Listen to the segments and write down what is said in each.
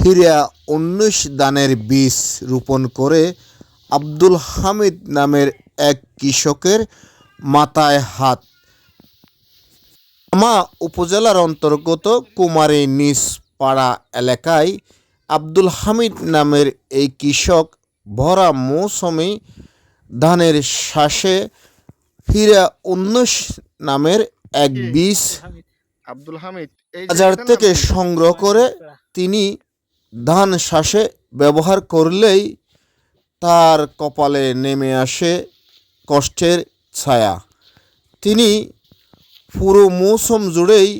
হীরা উনিশ দানের বীজ রোপণ করে আব্দুল হামিদ নামের এক কৃষকের মাথায় হাত। আমা উপজেলার অন্তর্গত কুমারী নিজ পাড়া এলাকায় আব্দুল হামিদ নামের এই কৃষক ভরা মৌসুমে ধানের শ্বাসে হীরা উনিশ নামের এক বীজ আব্দুল হামিদ বাজার থেকে সংগ্রহ করে তিনি ধান শ্বাসে ব্যবহার করলেই তার কপালে নেমে আসে কষ্টের ছায়া। তিনি পুরো মৌসুম জুড়েই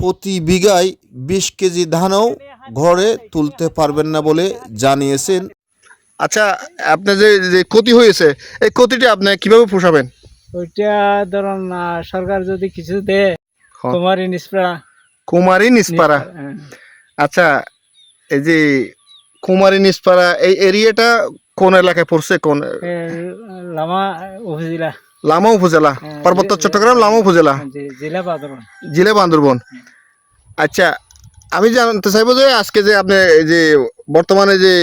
প্রতি বিঘায় বিশ কেজি ধানও ঘরে তুলতে পারবেন না বলে জানিয়েছেন। আচ্ছা আপনার যে যে ক্ষতি হয়েছে এই ক্ষতিটা আপনি কীভাবে পোষাবেন? ওইটা ধরুন সরকার যদি কিছু দেয় হ্যাঁ। তোমার নিষ্পা কুমারী নিসপাড়া আচ্ছা এই যে কুমারী নিসপাড়া এই এরিয়াটা কোন এলাকায় পড়ছে? কোন লামা উপজেলা। লামা উপজেলা? হ্যাঁ, পার্বত্য চট্টগ্রাম লামা উপজেলা? জেলা বাদরণ জেলে বান্দরবন। আচ্ছা আমি জানতে চাইব যে আজকে যে আপনি এই যে বর্তমানে যে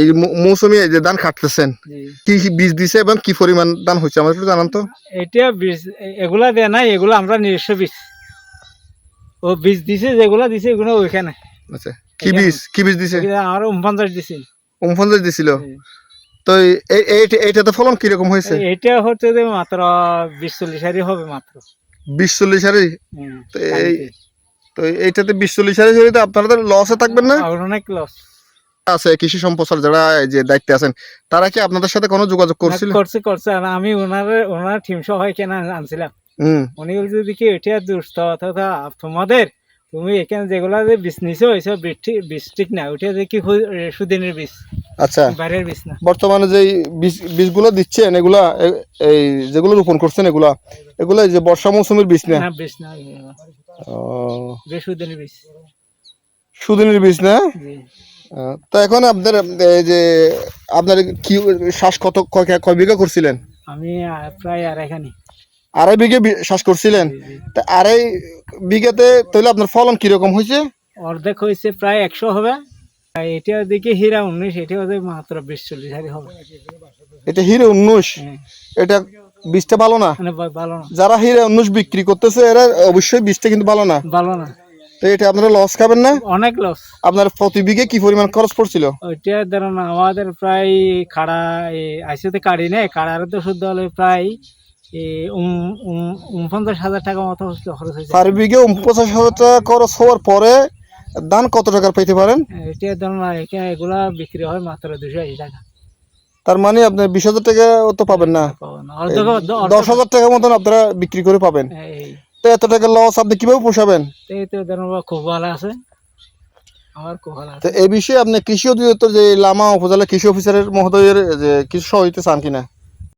এই মৌসুমী যে ধান কাটতেছেন কি কি বীজ দিছে এবং কি পরিমাণ ধান হয়েছে আমার একটু জানান তো। এটা বীজ এগুলা দেয় নাই এগুলো আমরা নিজস্ব বীজ। ও বীজ দিছে যেগুলা দিছে এগুলো ওইখানে। আচ্ছা। কি বীজ কি বীজ দিছে? উনপঞ্চাশ উমফান্দাজ দিছিল? তো এইটাতে ফলন কীরকম হয়েছে? এটা হচ্ছে যে মাত্র বিশ চল্লিশ হারি হবে মাত্র। বিশ চল্লিশ হারি তো এই তো এইটাতে বিশ চল্লিশ হারি হলে তো আপনারা তো লসে থাকবেন না? অনেক লস আছে কৃষি সম্প্রসার যারা যে দায়িত্বে আছেন তারা কি আপনাদের সাথে কোনো যোগাযোগ করছিল? করছে করছে। আর আমি ওনার ওনার টিম সহ কেন আনছিলাম। হুম। উনি বলছে দেখি এটা দুষ্ট অথবা তোমাদের তুমি এখানে যেগুলা যে বীজ নিছো ওইসব বীজ ঠিক- না দেখি হু- এ, সুদিনের বীজ। আচ্ছা। বাইরের বীজ না। বর্তমানে যে বীজ বীজগুলো দিচ্ছেন এগুলা এই যেগুলো রোপণ করছেন এগুলা এগুলা যে বর্ষা মৌসুমের বীজ না? বীজ না সুদিনের বীজ। সুদিনের বীজ না? তো এখন আপনার এই যে আপনার কি শ্বাস কত কয় বিঘা করছিলেন? আমি প্রায় আর এখানে আড়াই বিঘে শ্বাস করছিলেন। তা আড়াই বিঘাতে তাহলে আপনার ফলন কীরকম হয়েছে? অর্ধেক হয়েছে প্রায় একশো হবে। এটা দেখি হীরা উনিশ এটা হচ্ছে মাত্র বিশ চল্লিশ হারি হবে। এটা হিরে উনিশ? হ্যাঁ, এটা বীজটা ভালো না? মানে ভালো না। যারা হিরে উনিশ বিক্রি করতেছে এরা অবশ্যই বীজটা কিন্তু ভালো না। ভালো না। তো এটা আপনারা লস খাবেন না? অনেক লস আপনার প্রতি বিঘে কি পরিমাণ খরচ পড়ছিল? ওইটা ধরুন আমাদের প্রায় কাড়া আইসিতে কাড়ি নেই কাড়ার তো শুদ্ধ হলে প্রায় উনপঞ্চাশ হাজার টাকা মতো খরচ হয়েছে। চার বিঘে পঞ্চাশ হাজার টাকা খরচ হওয়ার পরে ধান কত টাকার পেতে পারেন? এটা ধরুন এগুলা বিক্রি হয় মাত্র দুশো আশি টাকা। তার মানে আপনি বিশ হাজার টাকা তো পাবেন না। পাবো না। অর্ধেক অর্ধেক- দশ হাজার টাকার মতন আপনারা বিক্রি করে পাবেন। তো এত টাকা লস আপনি কীভাবে পোষাবেন? এই তো ধরুন খুব ভালো আছে। আমার খুব ভালো তো এই বিষয়ে আপনি কৃষি অধিদপ্তর যে লামা উপজেলা কৃষি অফিসারের মহোদয়ের যে কিছু চান কিনা?